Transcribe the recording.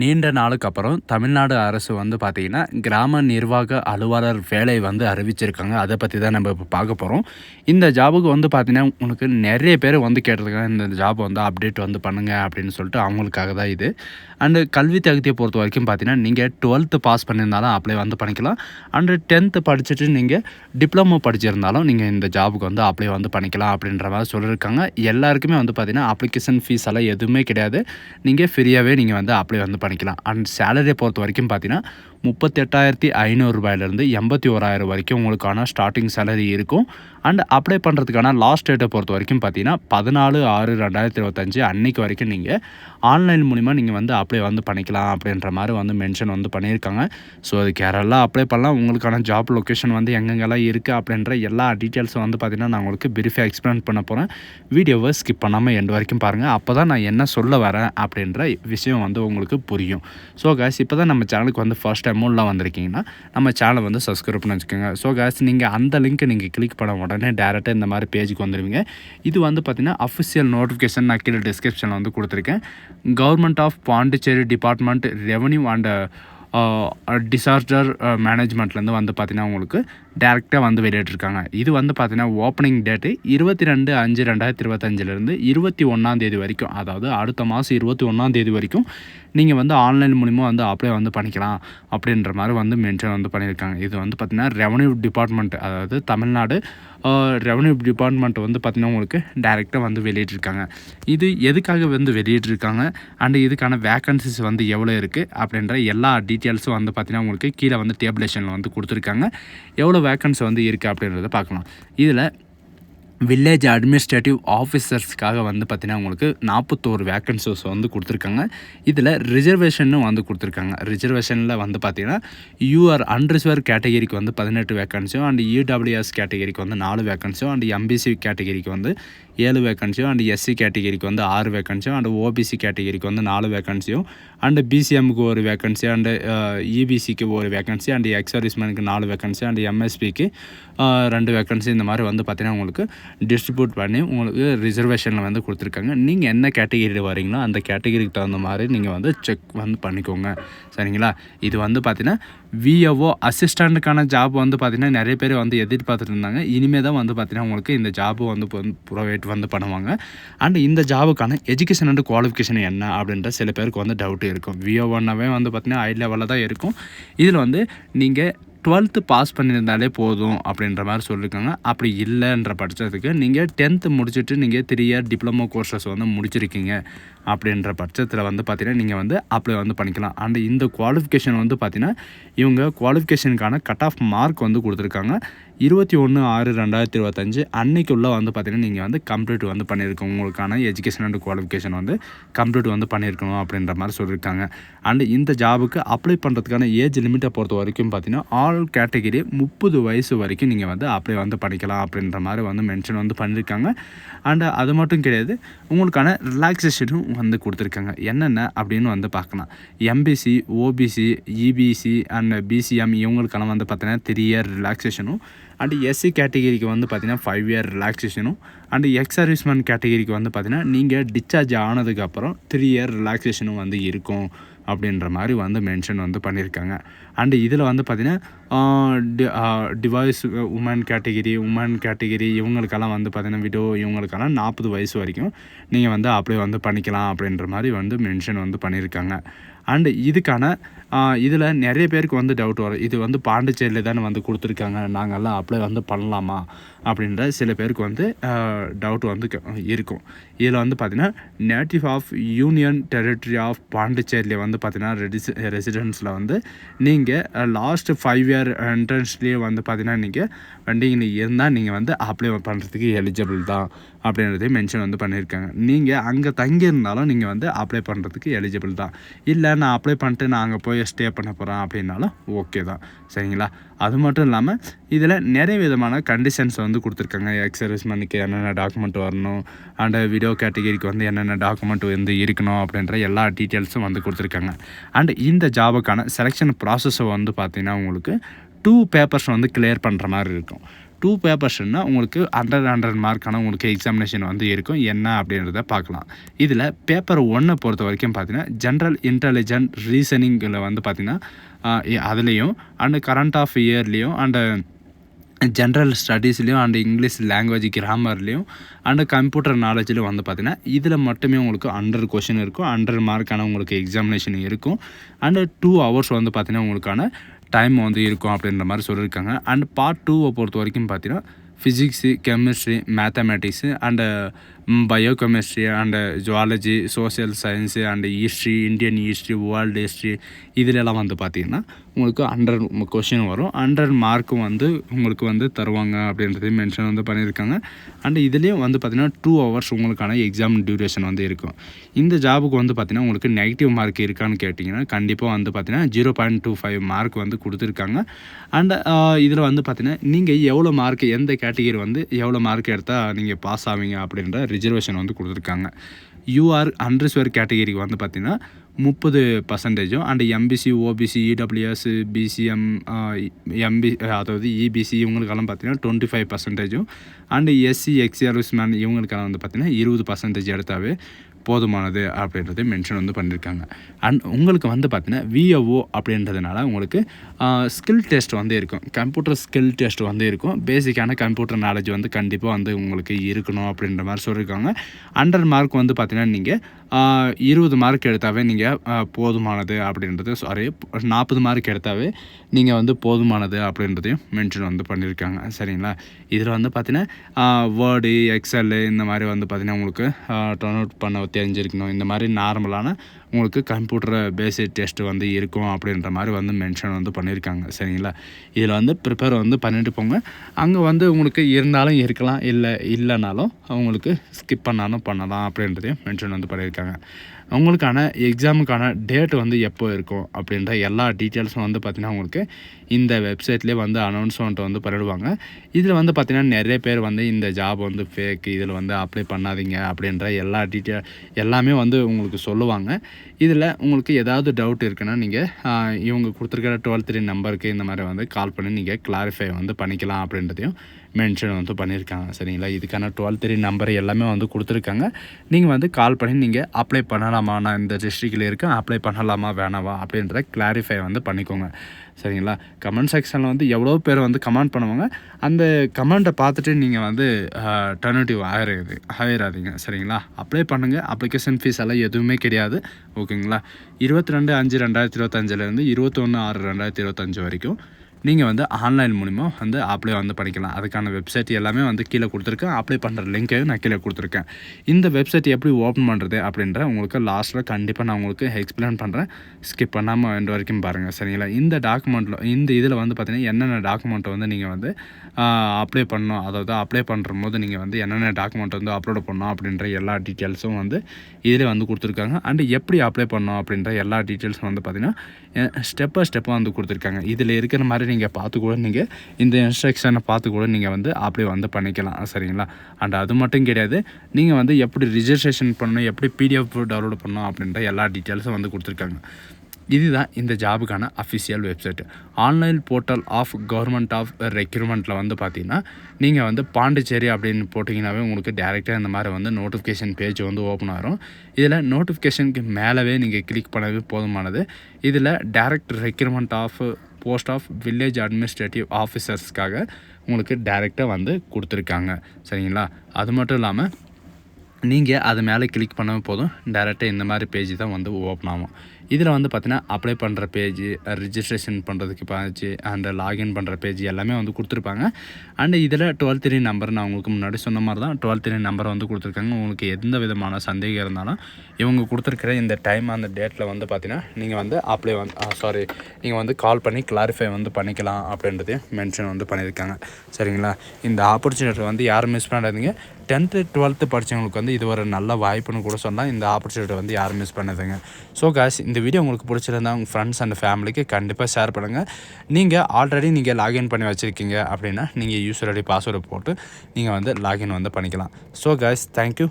நீண்ட நாளுக்கு அப்புறம் தமிழ்நாடு அரசு வந்து பார்த்திங்கன்னா கிராம நிர்வாக அலுவலர் வேலை வந்து அறிவிச்சிருக்காங்க. அதை பற்றி தான் நம்ம இப்போ பார்க்க போகிறோம் இந்த ஜாபுக்கு வந்து பார்த்திங்கன்னா உனக்கு நிறைய பேர் வந்து கேட்டிருக்காங்க இந்த ஜாப் வந்து அப்டேட் வந்து பண்ணுங்கள் அப்படின்னு சொல்லிட்டு அவங்களுக்காக தான் இது. அண்டு கல்வி தகுதியை பொறுத்த வரைக்கும் பார்த்தீங்கன்னா நீங்கள் டுவெல்த்து பாஸ் பண்ணியிருந்தாலும் அப்ளை வந்து பண்ணிக்கலாம். அண்டு டென்த்து படிச்சுட்டு நீங்கள் டிப்ளமோ படிச்சிருந்தாலும் நீங்கள் இந்த ஜாபுக்கு வந்து அப்ளை வந்து பண்ணிக்கலாம் அப்படின்ற மாதிரி சொல்லியிருக்காங்க. எல்லாருக்குமே வந்து பார்த்திங்கன்னா அப்ளிகேஷன் ஃபீஸ் எல்லாம் எதுவுமே கிடையாது. நீங்கள் ஃப்ரீயாகவே நீங்கள் வந்து அப்ளை வந்து பண்ணிக்கலாம். அண்ட் சேலரியை பொறுத்த வரைக்கும் பார்த்தீங்கன்னா முப்பத்தெட்டாயிரத்தி ஐநூறுரூபாயிலேருந்து எண்பத்தி ஓராயிரம் வரைக்கும் உங்களுக்கான ஸ்டார்டிங் சேலரி இருக்கும். அண்ட் அப்ளை பண்ணுறதுக்கான லாஸ்ட் டேட்டை பொறுத்த வரைக்கும் பார்த்தீங்கன்னா பதினாலு ஆறு ரெண்டாயிரத்தி இருபத்தஞ்சி அன்னைக்கு வரைக்கும் நீங்கள் ஆன்லைன் மூலிமா நீங்கள் வந்து அப்ளை வந்து பண்ணிக்கலாம் அப்படின்ற மாதிரி வந்து மென்ஷன் வந்து பண்ணியிருக்காங்க. ஸோ அதுக்கு யாரெல்லாம் அப்ளை பண்ணலாம் உங்களுக்கான ஜாப் லொக்கேஷன் வந்து எங்கெங்கெல்லாம் இருக்குது அப்படின்ற எல்லா டீட்டெயில்ஸும் வந்து பார்த்திங்கன்னா நான் உங்களுக்கு பிரீஃபாக எக்ஸ்பிளைன் பண்ண போகிறேன் வீடியோவை ஸ்கிப் பண்ணாமல் எண்டு வரைக்கும் பாருங்கள் அப்போ தான் நான் என்ன சொல்ல வரேன் அப்படின்ற விஷயம் வந்து உங்களுக்கு புரியும். ஸோ காஸ் இப்போ தான் நம்ம சேனலுக்கு வந்து ஃபர்ஸ்ட் டைம் உள்ள வந்திருக்கீங்கன்னா நம்ம சேனல் வந்து சப்ஸ்கிரைப் பண்ணி வச்சுக்கோங்க. ஸோ கேஸ் நீங்கள் அந்த லிங்க்கை நீங்கள் கிளிக் பண்ண உடனே டேரெக்டாக இந்த மாதிரி பேஜுக்கு வந்துடுவீங்க இது வந்து பார்த்திங்கன்னா அஃபிஷியல் நோட்டிஃபிகேஷன் நான் கீழே டிஸ்கிரிப்ஷனில் வந்து கொடுத்துருக்கேன். Government of Pondicherry department revenue and disaster மேனேஜ்மெண்ட்லேருந்து வந்து பார்த்திங்கன்னா உங்களுக்கு டேரெக்டாக வந்து வெளியிட்டிருக்காங்க. இது வந்து பார்த்திங்கன்னா ஓப்பனிங் டேட்டு இருபத்தி ரெண்டு அஞ்சு ரெண்டாயிரத்தி இருபத்தஞ்சிலேருந்து இருபத்தி ஒன்றாந்தேதி வரைக்கும் அதாவது அடுத்த மாதம் இருபத்தி ஒன்றாந்தேதி வரைக்கும் நீங்கள் வந்து ஆன்லைன் மூலிமா வந்து அப்ளை வந்து பண்ணிக்கலாம் அப்படின்ற மாதிரி வந்து மென்ஷன் வந்து பண்ணியிருக்காங்க. இது வந்து பார்த்திங்கன்னா ரெவன்யூ டிபார்ட்மெண்ட் அதாவது தமிழ்நாடு ரெவன்யூ டிபார்ட்மெண்ட் வந்து பார்த்திங்கன்னா உங்களுக்கு டைரெக்டாக வந்து வெளியிட்டிருக்காங்க. இது எதுக்காக வந்து வெளியிட்டிருக்காங்க? அண்டு இதுக்கான வேக்கன்சிஸ் வந்து எவ்வளோ இருக்குது அப்படின்ற எல்லா டீட்டெயில்ஸும் வந்து பார்த்திங்கன்னா உங்களுக்கு கீழே வந்து டேபிளேஷனில் வந்து கொடுத்துருக்காங்க. எவ்வளோ வேக்கன்சி வந்து இருக்குது அப்படின்றத பார்க்கலாம். இதில் வில்லேஜ் அட்மினிஸ்ட்ரேட்டிவ் ஆஃபீஸர்ஸ்க்காக வந்து பார்த்திங்கன்னா உங்களுக்கு நாற்பத்தோரு வேக்கன்சிஸ் வந்து கொடுத்துருக்காங்க. இதில் ரிசர்வேஷனும் வந்து கொடுத்துருக்காங்க. ரிசர்வேஷனில் வந்து பார்த்திங்கன்னா யூஆர் அன்ரிசர்வ் கேட்டகரிக்கு வந்து பதினெட்டு வேக்கன்சியும் அண்ட் இடபிள்யூஎஸ் கேட்டகரிக்கு வந்து நாலு வேக்கன்சியும் அண்ட் எம்பிசி கேட்டகரிக்கு வந்து ஏழு வேக்கன்சியும் அண்ட் எஸ்சி கேட்டகரிக்கு வந்து ஆறு வேக்கன்சியும் அண்ட் ஓபிசி கேட்டகரிக்கு வந்து நாலு வேக்கன்சியும் அண்டு பிசிஎம்க்கு ஒரு வேக்கன்சி அண்டு இபிசிக்கு ஒரு வேக்கன்சி அண்ட் எக்ஸர்விஸ்மேனுக்கு நாலு வேக்கன்சி அண்ட் எம்எஸ்பிக்கு ரெண்டு வேக்கன்சி இந்த மாதிரி வந்து பார்த்திங்கன்னா உங்களுக்கு டிஸ்ட்ரிபியூட் பண்ணி உங்களுக்கு ரிசர்வேஷனில் வந்து கொடுத்துருக்காங்க. நீங்கள் என்ன கேட்டகிரியில் வரீங்களோ அந்த கேட்டகிரிக்கு தகுந்த மாதிரி நீங்கள் வந்து செக் வந்து பண்ணிக்கோங்க. சரிங்களா? இது வந்து பார்த்திங்கன்னா விஏஓ அசிஸ்டண்ட்டுக்கான ஜாப் வந்து பார்த்திங்கன்னா நிறைய பேர் வந்து எதிர்பார்த்துட்டு இருந்தாங்க. இனிமேல் தான் வந்து பார்த்திங்கன்னா உங்களுக்கு இந்த ஜாப்பு வந்து ப்ரொவைட் வந்து பண்ணுவாங்க. அண்ட் இந்த ஜாபுக்கான எஜுகேஷன் அண்ட் குவாலிஃபிகேஷன் என்ன அப்படின்ற சில பேருக்கு வந்து டவுட் இருக்கும். விஓ ஒன்னாவே வந்து பார்த்திங்கன்னா ஹை லெவலில் தான் இருக்கும். இதில் வந்து நீங்கள் டுவெல்த்து பாஸ் பண்ணியிருந்தாலே போதும் அப்படின்ற மாதிரி சொல்லியிருக்காங்க. அப்படி இல்லைன்ற பட்சத்துக்கு நீங்கள் டென்த்து முடிச்சுட்டு நீங்கள் த்ரீ இயர் டிப்ளமோ கோர்சஸ் வந்து முடிச்சிருக்கீங்க. அப்படின்ற பட்சத்தில் வந்து பார்த்தீங்கன்னா நீங்கள் வந்து அப்ளை வந்து பண்ணிக்கலாம். அண்ட் இந்த குவாலிஃபிகேஷன் வந்து பார்த்தீங்கன்னா இவங்க குவாலிஃபிகேஷனுக்கான கட் ஆஃப் மார்க் வந்து கொடுத்துருக்காங்க. இருபத்தி ஒன்று ஆறு ரெண்டாயிரத்தி இருபத்தஞ்சு அன்னைக்குள்ளே வந்து பார்த்திங்கன்னா நீங்கள் வந்து கம்ப்ளீட் வந்து பண்ணியிருக்கோம் உங்களுக்கான எஜுகேஷன் அண்ட் குவாலிஃபிகேஷன் வந்து கம்ப்ளீட் வந்து பண்ணியிருக்கணும் அப்படின்ற மாதிரி சொல்லியிருக்காங்க. அண்டு இந்த ஜாபுக்கு அப்ளை பண்ணுறதுக்கான ஏஜ் லிமிட்டை பொறுத்த வரைக்கும் பார்த்தீங்கன்னா ஆல் கேட்டகிரி முப்பது வயசு வரைக்கும் நீங்கள் வந்து அப்ளை வந்து பண்ணிக்கலாம் அப்படின்ற மாதிரி வந்து மென்ஷன் வந்து பண்ணியிருக்காங்க. அண்டு அது மட்டும் கிடையாது உங்களுக்கான ரிலாக்ஸேஷனும் வந்து கொடுத்துருக்காங்க. என்னென்ன அப்படின்னு வந்து பார்க்கலாம். MBC OBC EBC and BCM இவங்களுக்கெல்லாம் வந்து பார்த்தீங்கன்னா த்ரீ இயர் ரிலாக்ஸேஷனும் அண்டு எஸ்சி கேட்டகிரிக்கு வந்து பார்த்திங்கன்னா ஃபைவ் இயர் ரிலாக்ஸேஷனும் அண்டு எக்ஸ் சர்வீஸ்மேன் கேட்டகிரிக்கு வந்து பார்த்திங்கன்னா நீங்கள் டிஸ்சார்ஜ் ஆனதுக்கப்புறம் த்ரீ இயர் ரிலாக்ஸேஷனும் வந்து இருக்கும். அப்படின்ற மாதிரி வந்து மென்ஷன் வந்து பண்ணியிருக்காங்க. அண்டு இதில் வந்து பார்த்திங்கன்னா divorce women category women category இவங்களுக்கெல்லாம் வந்து பார்த்திங்கன்னா விடோ இவங்களுக்கெல்லாம் நாற்பது வயசு வரைக்கும் நீங்கள் வந்து அப்ளை வந்து பண்ணிக்கலாம் அப்படின்ற மாதிரி வந்து மென்ஷன் வந்து பண்ணியிருக்காங்க. அண்டு இதுக்கான இதில் நிறைய பேருக்கு வந்து டவுட் வரும். இது வந்து பாண்டிச்சேரியில் தானே வந்து கொடுத்துருக்காங்க. நாங்கள்லாம் அப்ளை வந்து பண்ணலாமா? அப்படின்ற சில பேருக்கு வந்து டவுட் வந்து இருக்கும். இதில் வந்து பார்த்திங்கன்னா native of union territory of பாண்டிச்சேரியில் வந்து பார்த்திங்கன்னா ரெடிஸ் ரெசிடென்ஸில் வந்து நீங்கள் லாஸ்ட் ஃபைவ் இயர் என்ட்ரன்ஸ்லேயே வந்து பார்த்திங்கன்னா நீங்கள் வண்டிங்க இருந்தால் நீங்கள் வந்து அப்ளை பண்ணுறதுக்கு எலிஜிபிள் தான். அப்படின்றதையும் மென்ஷன் வந்து பண்ணியிருக்காங்க. நீங்கள் அங்கே தங்கியிருந்தாலும் நீங்கள் வந்து அப்ளை பண்ணுறதுக்கு எலிஜிபிள் தான். இல்லை நான் அப்ளை பண்ணிட்டு நான் அங்கே போய் ஸ்டே பண்ண போகிறேன் அப்படின்னாலும் ஓகே தான். சரிங்களா? அது மட்டும் இல்லாமல் இதில் நிறைய விதமான கண்டிஷன்ஸ் வந்து கொடுத்துருக்காங்க. எக்ஸ் சர்வீஸ்மேனுக்கு என்னென்ன டாக்குமெண்ட் வரணும் அண்ட் வீடியோ கேட்டகிரிக்கு வந்து என்னென்ன டாக்குமெண்ட் வந்து இருக்கணும் அப்படின்ற எல்லா டீட்டெயில்ஸும் வந்து கொடுத்துருக்காங்க. அண்ட் இந்த ஜாபுக்கான செலெக்ஷன் ப்ராசஸை வந்து பார்த்திங்கன்னா உங்களுக்கு டூ பேப்பர்ஸ் வந்து கிளியர் பண்ணுற மாதிரி இருக்கும். டூ பேப்பர்ஸ்னா உங்களுக்கு ஹண்ட்ரட் ஹண்ட்ரட் மார்க்கான உங்களுக்கு எக்ஸாமினேஷன் வந்து இருக்கும். என்ன அப்படின்றத பார்க்கலாம். இதில் பேப்பர் ஒன்னை பொறுத்த வரைக்கும் பார்த்தீங்கன்னா ஜென்ரல் இன்டெலிஜென்ட் ரீசனிங்கில் வந்து பார்த்திங்கன்னா அதுலேயும் அண்டு கரண்ட் ஆஃப் இயர்லேயும் அண்டு ஜென்ரல் ஸ்டடீஸ்லேயும் அண்ட் இங்கிலீஷ் லாங்குவேஜ் கிராமர்லேயும் அண்டு கம்ப்யூட்டர் நாலேஜ்லையும் வந்து பார்த்திங்கன்னா இதில் மட்டுமே உங்களுக்கு ஹண்ட்ரட் கொஷின் இருக்கும். ஹண்ட்ரட் மார்க்கான உங்களுக்கு எக்ஸாமினேஷன் இருக்கும். அண்டு டூ ஹவர்ஸ் வந்து பார்த்திங்கன்னா உங்களுக்கான டைம் வந்து இருக்கும் அப்படின்ற மாதிரி சொல்லியிருக்காங்க. அண்ட் பார்ட் டூவை பொறுத்த வரைக்கும் பார்த்தீங்கன்னா physics chemistry mathematics and biochemistry and zoology social science and history Indian history world history இதிலெல்லாம் வந்து பார்த்திங்கன்னா உங்களுக்கு ஹண்ட்ரட் கொஷின் வரும். ஹண்ட்ரட் மார்க்கும் வந்து உங்களுக்கு வந்து தருவாங்க அப்படின்றதையும் மென்ஷன் வந்து பண்ணியிருக்காங்க. அண்ட் இதுலேயும் வந்து பார்த்திங்கன்னா டூ ஹவர்ஸ் உங்களுக்கான எக்ஸாம் டியூரேஷன் வந்து இருக்கும். இந்த ஜாபுக்கு வந்து பார்த்திங்கன்னா உங்களுக்கு நெகட்டிவ் மார்க் இருக்கான்னு கேட்டிங்கன்னா கண்டிப்பாக வந்து பார்த்திங்கன்னா zero point two five mark வந்து கொடுத்துருக்காங்க. அண்ட் uh, இதில் வந்து பார்த்திங்கன்னா நீங்கள் எவ்வளோ மார்க் எந்த கேட்டகிரி வந்து எவ்வளோ மார்க் எடுத்தால் நீங்கள் பாஸ் ஆவீங்க அப்படின்ற ரிசர்வேஷன் வந்து கொடுத்துருக்காங்க. யூஆர் அன்ரிசர்வ் கேட்டகிரிக்கு வந்து பார்த்திங்கன்னா முப்பது பர்சன்டேஜும் and MBC OBC EWS BCM MB அதாவது இபிசி இவங்களுக்கெல்லாம் பார்த்தீங்கன்னா டுவெண்ட்டி ஃபைவ் பர்சன்டேஜும் அண்டு எஸ்சி எக்ஸ்ஆர்எஸ் மேன் இவங்களுக்கெல்லாம் வந்து பார்த்திங்கன்னா இருபது பர்சன்டேஜ் எடுத்தாவே போதுமானது அப்படின்றத மென்ஷன் வந்து பண்ணியிருக்காங்க. அண்ட் உங்களுக்கு வந்து பார்த்தீங்கன்னா விஓஓ அப்படின்றதுனால உங்களுக்கு uh, ஸ்கில் டெஸ்ட் வந்து இருக்கும். கம்ப்யூட்டர் ஸ்கில் டெஸ்ட் வந்து இருக்கும். பேசிக்கான கம்ப்யூட்டர் நாலேஜ் வந்து கண்டிப்பாக வந்து உங்களுக்கு இருக்கணும் அப்படின்ற மாதிரி சொல்லியிருக்காங்க. ஹண்ட்ரட் மார்க் வந்து பார்த்தீங்கன்னா நீங்கள் இருபது மார்க் எடுத்தாவே நீங்கள் போதுமானது அப்படின்றது. சாரி நாற்பது மார்க் எடுத்தாவே நீங்கள் வந்து போதுமானது அப்படின்றதையும் மென்ஷன் வந்து பண்ணியிருக்காங்க சரிங்களா? இதில் வந்து பார்த்தீங்கன்னா வேர்டு எக்ஸல் இந்த மாதிரி வந்து பார்த்தீங்கன்னா உங்களுக்கு டர்ன் அவுட் பண்ண தெரிஞ்சிருக்கணும். இந்த மாதிரி நார்மலான உங்களுக்கு கம்ப்யூட்டர் பேசிக் டெஸ்ட்டு வந்து இருக்கும் அப்படின்ற மாதிரி வந்து மென்ஷன் வந்து பண்ணியிருக்காங்க சரிங்களா? இதில் வந்து ப்ரிப்பேர் வந்து பண்ணிட்டு போங்க. அங்கே வந்து உங்களுக்கு இருந்தாலும் இருக்கலாம் இல்லை இல்லைனாலும் அவங்களுக்கு ஸ்கிப் பண்ணாலும் பண்ணலாம் அப்படின்றதையும் மென்ஷன் வந்து பண்ணியிருக்காங்க உங்களுக்கான எக்ஸாமுக்கான டேட் வந்து எப்போ இருக்கும் அப்படின்ற எல்லா டீட்டெயில்ஸும் வந்து பார்த்திங்கன்னா உங்களுக்கு இந்த வெப்சைட்லேயே வந்து அனௌன்ஸ்மெண்ட் வந்து பண்ணிடுவாங்க இதில் வந்து பார்த்திங்கன்னா நிறைய பேர் வந்து இந்த ஜாப் வந்து ஃபேக் இதில் வந்து அப்ளை பண்ணாதீங்க அப்படின்ற எல்லா டீட்டெயில் எல்லாமே வந்து உங்களுக்கு சொல்லுவாங்க. இதில் உங்களுக்கு ஏதாவது டவுட் இருக்குன்னா நீங்கள் இவங்க கொடுத்துருக்கிற டுவெல் த்ரீ நம்பருக்கு இந்த மாதிரி வந்து கால் பண்ணி நீங்கள் கிளாரிஃபை வந்து பண்ணிக்கலாம் அப்படின்றதையும் மென்ஷன் வந்து பண்ணியிருக்காங்க சரிங்களா? இதுக்கான டுவெல் த்ரீ நம்பர் எல்லாமே வந்து கொடுத்துருக்காங்க. நீங்கள் வந்து கால் பண்ணி நீங்கள் அப்ளை பண்ணலாமா? நான் இந்த டிஸ்ட்ரிக்டில் இருக்கேன் அப்ளை பண்ணலாமா வேணாவா? அப்படின்ற கிளாரிஃபை வந்து பண்ணிக்கோங்க சரிங்களா? கமெண்ட் செக்ஷனில் வந்து எவ்வளோ பேர் வந்து கமெண்ட் பண்ணுவாங்க அந்த கமெண்ட்டை பார்த்துட்டு நீங்கள் வந்து டர்னேட்டிவ் ஆகிறது ஆயிடாதீங்க சரிங்களா? அப்ளை பண்ணுங்கள் அப்ளிகேஷன் ஃபீஸ் எல்லாம் எதுவுமே கிடையாது ஓகேங்களா இருபத்தி ரெண்டு அஞ்சு ரெண்டாயிரத்தி இருபத்தஞ்சிலேருந்து இருபத்தொன்று ஆறு ரெண்டாயிரத்தி இருபத்தஞ்சி வரைக்கும் நீங்கள் வந்து ஆன்லைன் மூலிமா வந்து அப்ளை வந்து பண்ணிக்கலாம். அதுக்கான வெப்சைட் எல்லாமே வந்து கீழே கொடுத்துருக்கேன். அப்ளை பண்ணுற லிங்க்கையும் நான் கீழே கொடுத்துருக்கேன். இந்த வெப்சைட் எப்படி ஓப்பன் பண்ணுறது அப்படின்ற உங்களுக்கு லாஸ்ட்டில் கண்டிப்பாக நான் உங்களுக்கு எக்ஸ்பிளைன் பண்ணுறேன் ஸ்கிப் பண்ணாமல் ரெண்டு வரைக்கும் பாருங்கள் சரிங்களா? இந்த டாக்குமெண்ட்டில் இந்த இதில் வந்து பார்த்தீங்கன்னா என்னென்ன டாக்குமெண்ட்டை வந்து நீங்கள் வந்து அப்ளை பண்ணணும் அதாவது அப்ளை பண்ணுற போது நீங்கள் வந்து என்னென்ன டாக்குமெண்ட் வந்து அப்லோட் பண்ணணும் அப்படின்ற எல்லா டீட்டெயில்ஸும் வந்து இதில் வந்து கொடுத்துருக்காங்க. அண்ட் எப்படி அப்ளை பண்ணணும் அப்படின்ற எல்லா டீட்டெயில்ஸும் வந்து பார்த்திங்கன்னா ஸ்டெப் பை ஸ்டெப்பாக வந்து கொடுத்துருக்காங்க. இதில் இருக்கிற மாதிரி நீங்கள் பார்த்து கூட நீங்கள் இந்த இன்ஸ்ட்ரக்ஷனை பார்த்து கூட நீங்கள் வந்து அப்படியே வந்து பண்ணிக்கலாம். சரிங்களா? அண்ட் அது மட்டும் கிடையாது. நீங்கள் வந்து எப்படி ரிஜிஸ்ட்ரேஷன் பண்ணணும் எப்படி பிடிஎஃப் டவுன்லோட் பண்ணணும் அப்படின்ற எல்லா டீட்டெயில்ஸும் வந்து கொடுத்துருக்காங்க. இதுதான் இந்த ஜாபுக்கான official website online portal of government of ரெக்யூர்மெண்ட்டில் வந்து பார்த்தீங்கன்னா நீங்கள் வந்து பாண்டிச்சேரி அப்படின்னு போட்டிங்கனாவே உங்களுக்கு டேரெக்டாக இந்த மாதிரி வந்து நோட்டிஃபிகேஷன் பேஜ் வந்து ஓப்பன் ஆகும் இதில் நோட்டிஃபிகேஷனுக்கு மேலவே நீங்கள் கிளிக் பண்ணவே போதுமானது. இதில் direct recruitment of post of village administrative ஆஃபீஸர்ஸ்க்காக உங்களுக்கு டேரெக்டாக வந்து கொடுத்துருக்காங்க. சரிங்களா? அது மட்டும் இல்லாமல் நீங்கள் அது மேலே கிளிக் பண்ண போதும். டேரெக்டாக இந்த மாதிரி பேஜ் தான் வந்து ஓப்பன் ஆகும். இதில் வந்து பார்த்தீங்கன்னா அப்ளை பண்ணுற பேஜ் ரிஜிஸ்ட்ரேஷன் பண்ணுறதுக்கு பேஜ் அண்ட் லாகின் பண்ணுற பேஜ் எல்லாமே வந்து கொடுத்துருப்பாங்க. அண்ட் இதில் டுவெல் த்ரீ நம்பர் நான் உங்களுக்கு முன்னாடி சொன்ன மாதிரி தான் டுவெல் த்ரீ நம்பர் வந்து கொடுத்துருக்காங்க. உங்களுக்கு எந்த விதமான சந்தேகம் இருந்தாலும் இவங்க கொடுத்துருக்கிற இந்த டைம் அந்த டேட்டில் வந்து பார்த்தீங்கன்னா நீங்கள் வந்து அப்ளை வந்து சாரி நீங்கள் வந்து கால் பண்ணி கிளாரிஃபை வந்து பண்ணிக்கலாம் அப்படின்றதையும் மென்ஷன் வந்து பண்ணியிருக்காங்க. சரிங்களா? இந்த ஆப்பர்ச்சுனிட்டி வந்து யாரும் மிஸ் பண்ணாதீங்க. டென்த்து டுவெல்த்து படித்தவங்களுக்கு வந்து இது ஒரு நல்ல வாய்ப்புன்னு கூட சொன்னால் இந்த ஆப்பர்ச்சுனிட்டி வந்து யாரும் மிஸ் பண்ணதுங்க. ஸோ காஸ் இந்த வீடியோ உங்களுக்கு பிடிச்சிருந்தா உங்கள் ஃப்ரெண்ட்ஸ் அண்ட் ஃபேமிலிக்கு கண்டிப்பாக ஷேர் பண்ணுங்கள் நீங்கள் ஆல்ரெடி நீங்கள் லாகின் பண்ணி வச்சுருக்கீங்க அப்படின்னா நீங்கள் யூஸர் ஐடி பாஸ்வேர்டு போட்டு நீங்கள் வந்து லாகின் வந்து பண்ணிக்கலாம். So guys thank you